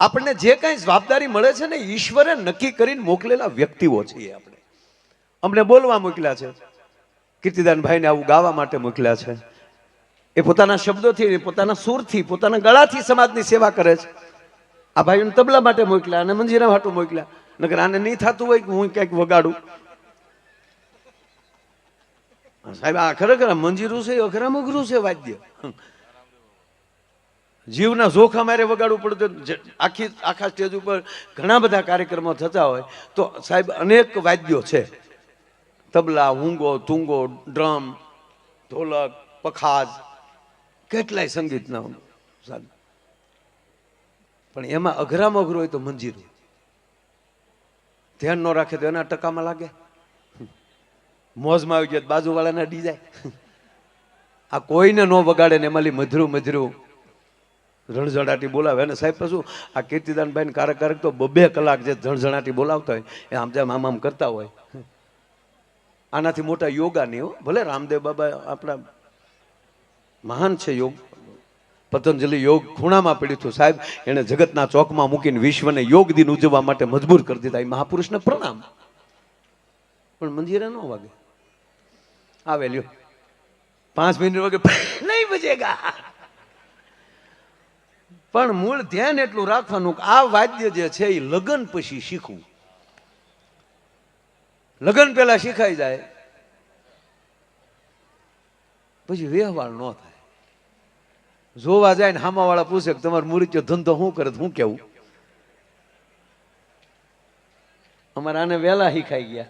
આપણને જે કાંઈ જવાબદારી મળે છે ને, ઈશ્વરે નક્કી કરીને મોકલેલા વ્યક્તિઓ છીએ આપણે. અમને બોલવા મોકલ્યા છે. કીર્તિદાનભાઈને આવું ગાવા માટે મોકલ્યા છે. એ પોતાના શબ્દોથી પોતાના સુરથી, પોતાના ગળાથી સમાજની સેવા કરે છે. આ ભાઈઓને તબલા માટે મોકલ્યા અને મંજીરા માટે મોકલ્યા. નકર આને નહીં થતું હોય કે હું ક્યાંક વગાડું. સાહેબ, આ ખરેખર મંજીરું છે અઘરામાં અઘરું છે વાદ્ય. જીવના જોખમ મારે વગાડવું પડતું. આખી, આખા સ્ટેજ ઉપર ઘણા બધા કાર્યક્રમો થતા હોય તો સાહેબ અનેક વાદ્યો છે. તબલા, હુંગો તુંગો ડ્રમ, ઢોલક, પખાજ, કેટલાય સંગીતના સાધન. પણ એમાં અઘરામાં અઘરું હોય તો મંજીરું. ધ્યાન ન રાખે તો એના ટકામાં લાગે. મોજમાં આવી જાય બાજુવાળાના ડી જાય. આ કોઈને ન વગાડે ને એમાં મધરું મધરું રણઝણાટી બોલાવે. અને સાહેબ શું? આ કીર્તિદાનભાઈને કારક કારક તો બબે કલાક જે ઝણઝણાટી બોલાવતા હોય, એ આમ જેમ આમ આમ કરતા હોય. આનાથી મોટા યોગા નહીં ભલે રામદેવ બાબા આપણા મહાન છે યોગ, પતંજલિ યોગ ખૂણામાં પડ્યું હતું. સાહેબ, એણે જગતના ચોકમાં મૂકીને વિશ્વને યોગ દિન ઉજવવા માટે મજબૂર કરી દીધા. એ મહાપુરુષને પ્રણામ. પણ મંદિરે ન વાગે. આવે લ્યો પાંચ મિનિટ વાગે. નહીં બજેગા પણ મૂળ ધ્યાન એટલું રાખવાનું આ વાદ્ય જે છે એ લગ્ન પછી શીખવું. લગ્ન પહેલા શીખાઈ જાય. પછી વ્યવહાર ન થાય. જોવા જાય ને હામાવાળા પૂછે કે તમારો મુરીચો ધંધો શું કરે હું કેવું? અમારે આને વહેલા શીખાઈ ગયા.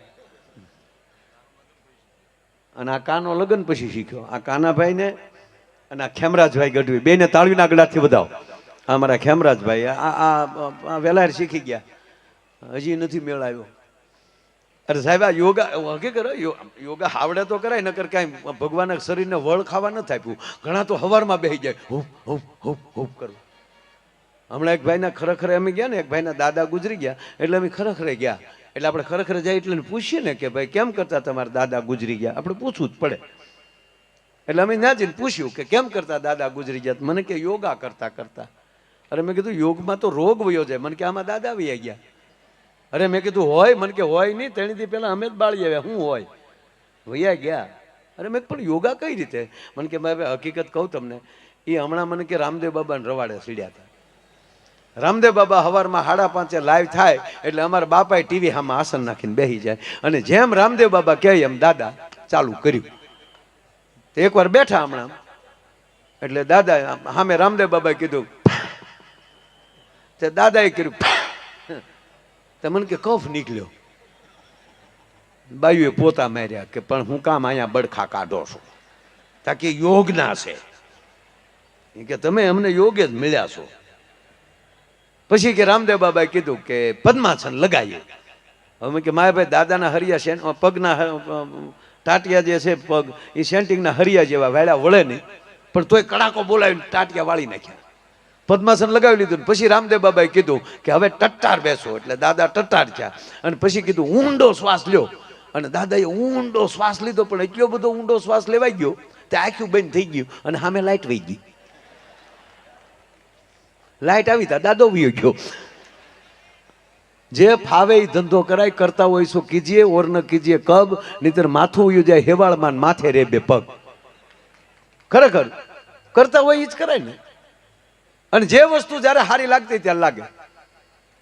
અને આ કાનો લગ્ન પછી શીખ્યો. આ કાનાભાઈ ને અને આ ખેમરાજભાઈ ગઢવી, બેને તાળવીના ગળાથી વધાવો. અમારા ખેમરાજભાઈ, આ વહેલા શીખી ગયા. હજી નથી મેળ આવ્યો અરે સાહેબ, આ યોગા હકે કરો? યોગા હાવડે તો કરાય, નકર કાંઈ ભગવાનના શરીરને વળ ખાવા નથી આપ્યું ઘણા તો હવારમાં બેસી જાય. હુપ હુપ હુપ હુપ કરવું હમણાં એક ભાઈના ખરેખર અમે ગયા ને, એક ભાઈના દાદા ગુજરી ગયા, એટલે અમે ખરેખરે ગયા. એટલે આપણે ખરેખર જાય એટલે પૂછીએ ને કે, ભાઈ, કેમ કરતા તમારા દાદા ગુજરી ગયા? આપણે પૂછવું જ પડે. એટલે અમે ના જઈને પૂછ્યું કે, કેમ કરતા દાદા ગુજરી ગયા? મને કે, યોગા કરતા કરતા. અરે મેં કીધું, યોગમાં તો રોગ વયો જાય. મને કે, આમાં દાદા વયા ગયા. અરે મેં કીધું, હોય. મને કે, હોય નહીં. તેણીથી પહેલાં અમે જ બાળી આવ્યા. હું હોય? વૈયા ગયા. અરે મેં પણ યોગા કઈ રીતે? મને કે ભાઈ હકીકત કહું તમને. એ હમણાં મને કે, રામદેવ બાબાને રવાડે સીડ્યા હતા. રામદેવ બાબા હવારમાં સાડા પાંચે લાઈવ થાય એટલે અમારા બાપાએ ટીવી હામાં આસન નાખીને બેસી જાય. અને જેમ રામદેવ બાબા કહે એમ દાદા ચાલુ કર્યું. એકવાર બેઠા હમણાં. એટલે દાદા સામે રામદેવ બાબાએ કીધું તે દાદાએ કર્યું. તે મને કે કફ નીકળ્યો? બાયુએ પોતા માર્યા કે પણ હું કામ અહીંયા બડખા કાઢો છું. તાકી યોગના છે. કે તમે અમને યોગે જ મળ્યા છો. પછી કે રામદેવ બાબાએ કીધું કે પદ્માસન લગાવીએ હવે કે મારા ભાઈ દાદાના હરિયા છે પગના ટાટિયા જે છે પગ, એ સેન્ટિંગના હરિયા જેવા વેળા વળે નહીં. પણ તોય કડાકો બોલાવીને ટાટિયા વાળી નાખ્યા. પદ્માસન લગાવી લીધું પછી રામદેવ બાબાએ કીધું કે હવે ટટ્ટાર બેસો એટલે દાદા ટટ્ટાર થયા. અને પછી કીધું, ઊંડો શ્વાસ લ્યો. અને દાદાએ ઊંડો શ્વાસ લીધો, પણ એટલો બધો ઊંડો શ્વાસ લેવાઈ ગયો તે આખું બંધ થઈ ગયું અને સામે લાઈટ વહી ગઈ. લાઈટ આવી તા દાદો વયો ગયો. જે ફાવે એ ધંધો કરાય, કરતા હોય શું કીજીએ, ઓર ન કીજીએ કબ નહીતર માથું ઉયું જાય, હેવાળમાં માથે રે બે પગ. ખરેખર, કરતા હોય એ જ કરાય ને. અને જે વસ્તુ જ્યારે સારી લાગતી ત્યારે લાગે.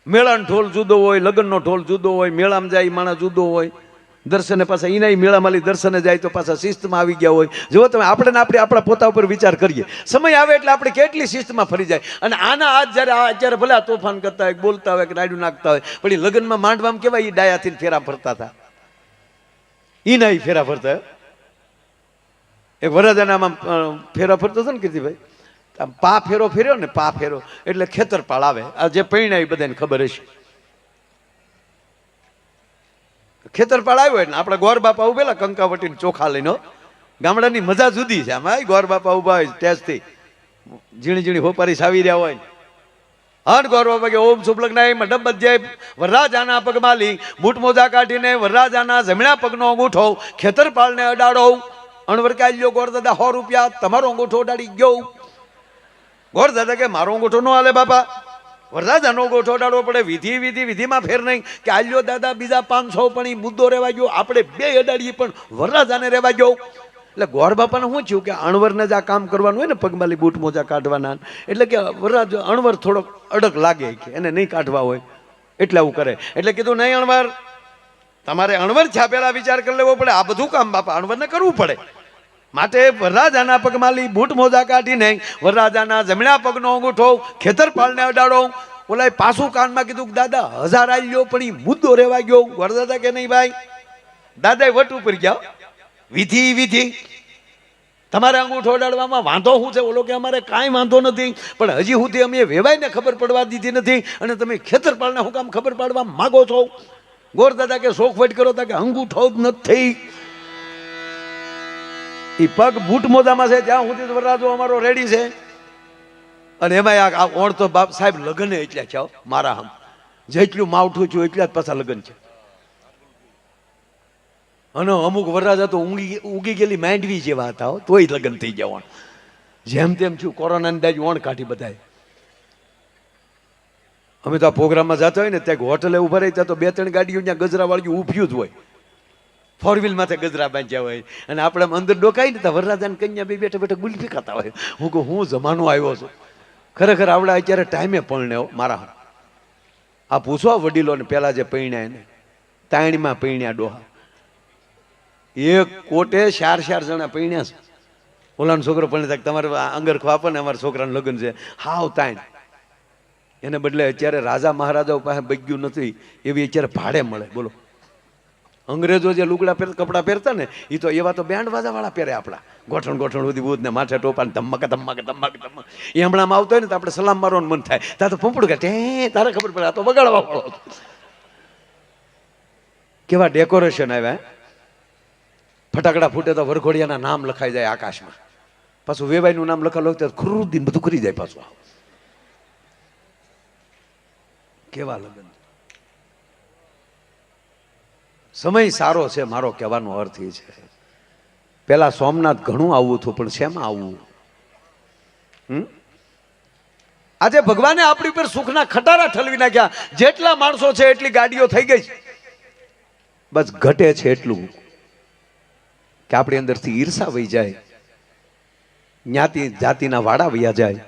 મેળાનો ઢોલ જુદો હોય, લગ્નનો ઢોલ જુદો હોય, મેળામાં જાય માણસ જુદો હોય. દર્શને પાછા એના મેળામાં લઈ દર્શને જાય તો પાછા શિસ્તમાં આવી ગયા હોય. જો તમે, આપણે ને આપણે આપણા પોતા ઉપર વિચાર કરીએ. સમય આવે એટલે આપણે કેટલી શિસ્તમાં ફરી જાય. અને આના હાથ જ્યારે અત્યારે ભલે તોફાન કરતા હોય, બોલતા હોય કે રાયડું નાખતા હોય, પણ એ લગ્નમાં માંડવામાં કેવાય, એ ડાયાથી ફેરા ફરતા હતા. એ ના ફેરા ફરતા. એક વરદાનામાં ફેરા ફરતો હતો ને કીર્તિભાઈ? આમ પા ફેરો ફેર્યો ને પા ફેરો એટલે ખેતરપાળ આવે. આ જે પૈણા એ બધાને ખબર હશે. ખેતરપાળ આવ્યો એટલે આપણે ગોર બાપા ઉભેલા કંકાવટીને ચોખા લઈને ગામડાની મજા જુદી છે આમાં ગોર બાપા ઊભા હોય ટેસ્ટથી ઝીણી ઝીણી હોપારી સાવી રહ્યા હોય. હર ગોર બાપા કે, ઓમ એમાં ડબ્બત જાય. વરરાજાના પગ માલી, બૂટ મોજા કાઢીને વરરાજાના જમણા પગનો અંગૂઠો ખેતરપાળને અડાડો. અણવરકાઈ લ્યો ગોર દાદા, સો રૂપિયા, તમારો અંગૂઠો અડાડી ગયો. ગોર દાદા કે, મારો અંગૂઠો ન હાલે બાપા. વરરાજાનો ગોઠો ડાળવો પડે. વિધિ વિધિ, વિધિમાં ફેર નહીં કે, આલ્યો દાદા, બીજા પાંચસો પણ એ મુદ્દો રહેવા ગયો આપણે બે અડાડીએ પણ વરરાજાને રહેવા ગયો એટલે ગોર બાપાને શું થયું કે, અણવરને જ આ કામ કરવાનું હોય ને, પગમાલી બૂટ મોજા કાઢવાના. એટલે કે, વરરાજ અણવર થોડોક અડક લાગે કે, એને નહીં કાઢવા હોય. એટલે આવું કરે. એટલે કીધું, નહીં અણવર. તમારે અણવર છાપેલા વિચાર કરી લેવો પડે. આ બધું કામ બાપા અણવરને કરવું પડે. માટે વરરાજાના પગમાલી બૂટ મોજા કાઢીને, વરરાજાના જમણા પગનો અંગૂઠો ખેતરપાળને અડાડો. ઓલા પાછું કાનમાં કીધું કે, દાદા, હજાર આવી ગયો પણ એ મુદ્દો રહેવા ગયો. વરદાદા કે નહીં, ભાઈ દાદા વટ ઉપર ગયા. વિધિ વિધિ. તમારે અંગૂઠો અડાડવામાં વાંધો શું છે? ઓલો કે, અમારે કાંઈ વાંધો નથી. પણ હજી સુધી અમે વેવાઈને ખબર પડવા દીધી નથી. અને તમે ખેતરપાળને હું કામ ખબર પાડવા માગો છો? ગોર દાદા કે શોખવટ કરો. તા કે, અંગૂઠો જ નથી ઈ પગ બૂટ મોજામાં છે ત્યાં સુધી વરરાજો અમારો રેડી છે. અને એમાં આ ઓણ તો બાપ સાહેબ લગ્ન એટલા છે મારા હમ. જેટલું માવઠું છું એટલા જ પાછા લગ્ન છે. અને અમુક વરરાજા તો ઊંઘી ઉગી ગયેલી માંડવી જેવા હતા તોય લગ્ન થઈ ઓણ. જેમ તેમ છું કોરોનાની દાજ ઓણ કાઢી બધાય અમે તો આ પ્રોગ્રામમાં જતા હોય ને, ત્યાં હોટલે ઊભા રહી ત્યાં તો બે ત્રણ ગાડીઓ ત્યાં ગજરાવાળી ઊભ્યું જ હોય. ફોર વ્હીલ માથે ગજરા બાંધ્યા હોય. અને આપણે અંદર ડોકાઈ ને વરરાજાને કન્યા બે બેઠા બેઠા ગુલ્ફી ખાતા હોય. હું કહું, હું જમાનો આવ્યો છું. ખરેખર આવડે અત્યારે ટાઈમે પરણ્યો મારા. આ પૂછો વડીલોને પેલા જે પૈણ્યા એને. તાણીમાં પૈણ્યા ડોહા. એક કોટે ચાર ચાર જણા પૈણ્યા છે. ઓલાનો છોકરો પણ તમારે આ અંગર ખવાપો ને અમારા છોકરાનું લગ્ન છે. હાવ તાણ એને બદલે અત્યારે રાજા મહારાજાઓ પાસે બગ્યું નથી. એવી અત્યારે ભાડે મળે. બોલો. અંગ્રેજો જે લુગડા પહેર, કપડાં પહેરતા ને એ તો એવા તો બેન્ડ વાળા પહેરે આપણા. ગોઠણ ગોઠણ બધી બૂધ ને માથે ટોપા ધમક ધમક ધમક ધમક. એ હમણાં આવતો હોય ને તો આપણે સલામ મારવાનું મન થાય. ત્યાં તો ફૂંપડું કે તારે ખબર પડે, આ તો બગાડવા વાળો કેવા ડેકોરેશન આવ્યા ફટાકડા ફૂટે તો વરઘોડિયાના નામ લખાઈ જાય આકાશમાં. પાછું વેવાઈનું નામ લખાયેલું હોય તો ખુરુદ્દીન બધું કરી જાય પાછું. કેવા લગ્ન. સમય સારો છે, મારો કહેવાનો અર્થ એ છે. પેલા સોમનાથ ઘણું આવવું હતું, પણ શેમાં આવવું? આજે ભગવાને આપણી ઉપર સુખના ખટારા ઠલવી નાખ્યા. જેટલા માણસો છે, એટલી ગાડીઓ થઈ ગઈ. બસ ઘટે છે એટલું કે આપણી અંદરથી ઈર્ષા વહી જાય. જ્ઞાતિ જાતિના વાડા વયા જાય.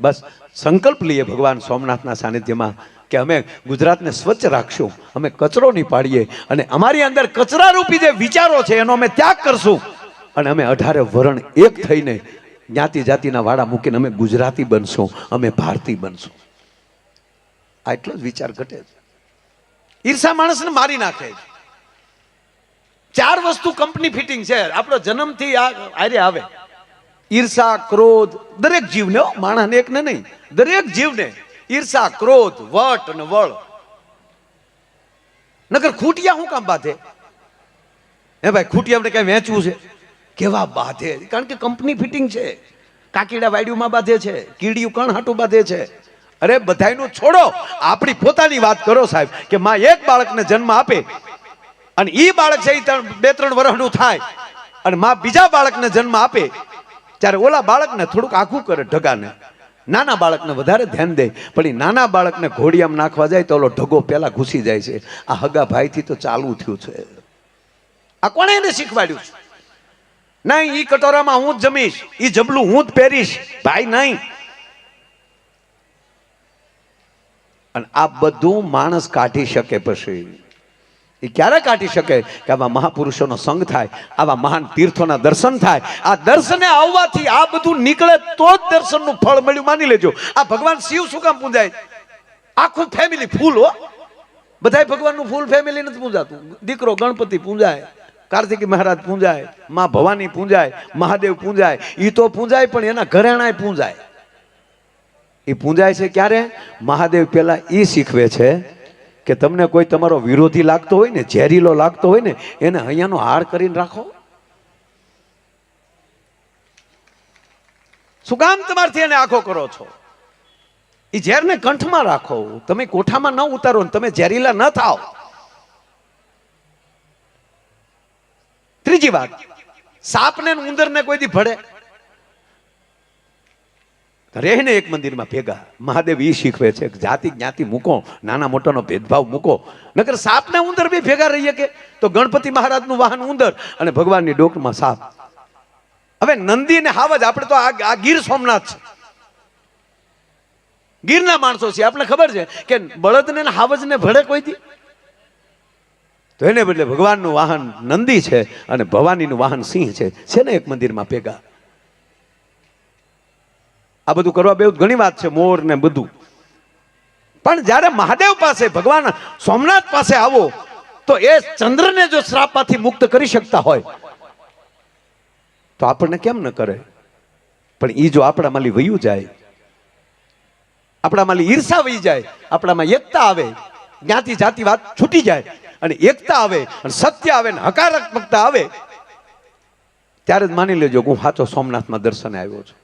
બસ સંકલ્પ લઈએ ભગવાન સોમનાથના સાનિધ્યમાં. કે અમે ગુજરાતને સ્વચ્છ રાખશું, અમે કચરો નહીં પાડીએ અને અમારી અંદર કચરારૂપી જે વિચારો છે એનો અમે ત્યાગ કરશું. અને અમે અઢારે વરણ એક થઈને જ્ઞાતિ જાતિના વાડા મૂકીને અમે ગુજરાતી બનશું, અમે ભારતીય બનશું. આ એટલો જ વિચાર ઘટે છે. ઈર્ષા માણસને મારી નાખે ચાર વસ્તુ કંપની ફિટિંગ છે. આપણો જન્મથી આ આરે આવે. ઈર્ષા, ક્રોધ, દરેક જીવને માણસને એકને નહીં. દરેક જીવને ઈર્ષા, ક્રોધ, વટ અને વળ. નગર ખૂટિયા શું કામ બાંધે? હે ભાઈ, ખૂટિયા આપણે કઈ વેચવું છે? કેવા બાંધે? કારણ કે કંપની ફિટિંગ છે. કાકીડા વાડીઓમાં બાંધે છે. કીડિયું કણ હાટું બાંધે છે. અરે, બધાયનું છોડો. આપણી પોતાની વાત કરો સાહેબ, કે માં એક બાળકને જન્મ આપે અને એ બાળક છે એ બે, ત્રણ વર્ષનું થાય અને માં બીજા બાળકને જન્મ આપે. ત્યારે ઓલા બાળકને થોડુંક આખું કરે ઢગાને. નાના બાળકને વધારે ધ્યાન દે, પણ એ નાના બાળકને ઘોડિયામ નાખવા જાય તો ઓલો ઢગો પહેલાં ઘૂસી જાય છે. આ હગા ભાઈથી તો ચાલુ થયું છે. આ કોણે એને શીખવાડ્યું છે? નહીં એ કટોરામાં હું જ જમીશ એ જબલું હું જ પહેરીશ. ભાઈ, નહીં. અને આ બધું માણસ કાઢી શકે પછી. એ ક્યારે કાઢી શકે કે આવા મહાપુરુષોનો સંગ થાય, આવા મહાન તીર્થોના દર્શન થાય? આ દર્શને આવવાથી આ બધું નીકળે તો જ દર્શનનું ફળ મળ્યું. માની લેજો, આ ભગવાન શિવ શું કામ પૂજાય? આખું ફેમિલી ફૂલ હો. બધાય ભગવાનનું ફૂલ ફેમિલી નથી પૂજાતું. દીકરો ગણપતિ પૂજાય, કાર્તિકી મહારાજ પૂંજાય, માં ભવાની પૂજાય, મહાદેવ પૂંજાય એ તો પૂંજાય પણ એના ઘરેણાય પૂંજાય. એ પૂંજાય છે ક્યારે? મહાદેવ પેલા એ શીખવે છે કે તમને કોઈ તમારો વિરોધી લાગતો હોય ને, ઝેરીલો લાગતો હોય ને, એને અહીંયાનો હાર કરીને રાખો. શું કામ તમારથી એને આખો કરો છો? એ ઝેરને કંઠમાં રાખો. તમે કોઠામાં ન ઉતારો ને તમે ઝેરીલા ન થાઓ. ત્રીજી વાત, સાપને ઉંદરને કોઈ દી ભળે રહીને એક મંદિરમાં ભેગા. મહાદેવ એ શીખવે છે જાતિ જ્ઞાતિ મૂકો, નાના મોટાનો ભેદભાવ મૂકો. નકર સાપ ને ઉંદર બી ભેગા રહીએ કે તો ગણપતિ મહારાજનું વાહન ઉંદર અને ભગવાનની ડોકમાં સાપ. હવે નંદી ને હાવજ, આપણે તો આ આ ગીર સોમનાથ છે. ગીરના માણસો છે આપણે ખબર છે કે બળદને હાવજને ભળે કોઈથી તો એને બદલે ભગવાનનું વાહન નંદી છે અને ભવાનીનું વાહન સિંહ છે. છે ને એક મંદિરમાં ભેગા. આ બધું કરવા બે ઘણી વાત છે, મોર ને બધું. પણ જ્યારે મહાદેવ પાસે, ભગવાન સોમનાથ પાસે આવો, તો એ ચંદ્રને જો શ્રાપમાંથી મુક્ત કરી શકતા હોય, તો આપણને કેમ ન કરે? પણ એ જો આપણામાંથી વયું જાય આપણામાં ઈર્ષા વહી જાય, આપણામાં એકતા આવે, જ્ઞાતિ જાતિ વાત છૂટી જાય, અને એકતા આવે, અને સત્ય આવે ને હકારાત્મકતા આવે, ત્યારે જ માની લેજો હું સાચો સોમનાથમાં દર્શને આવ્યો છું.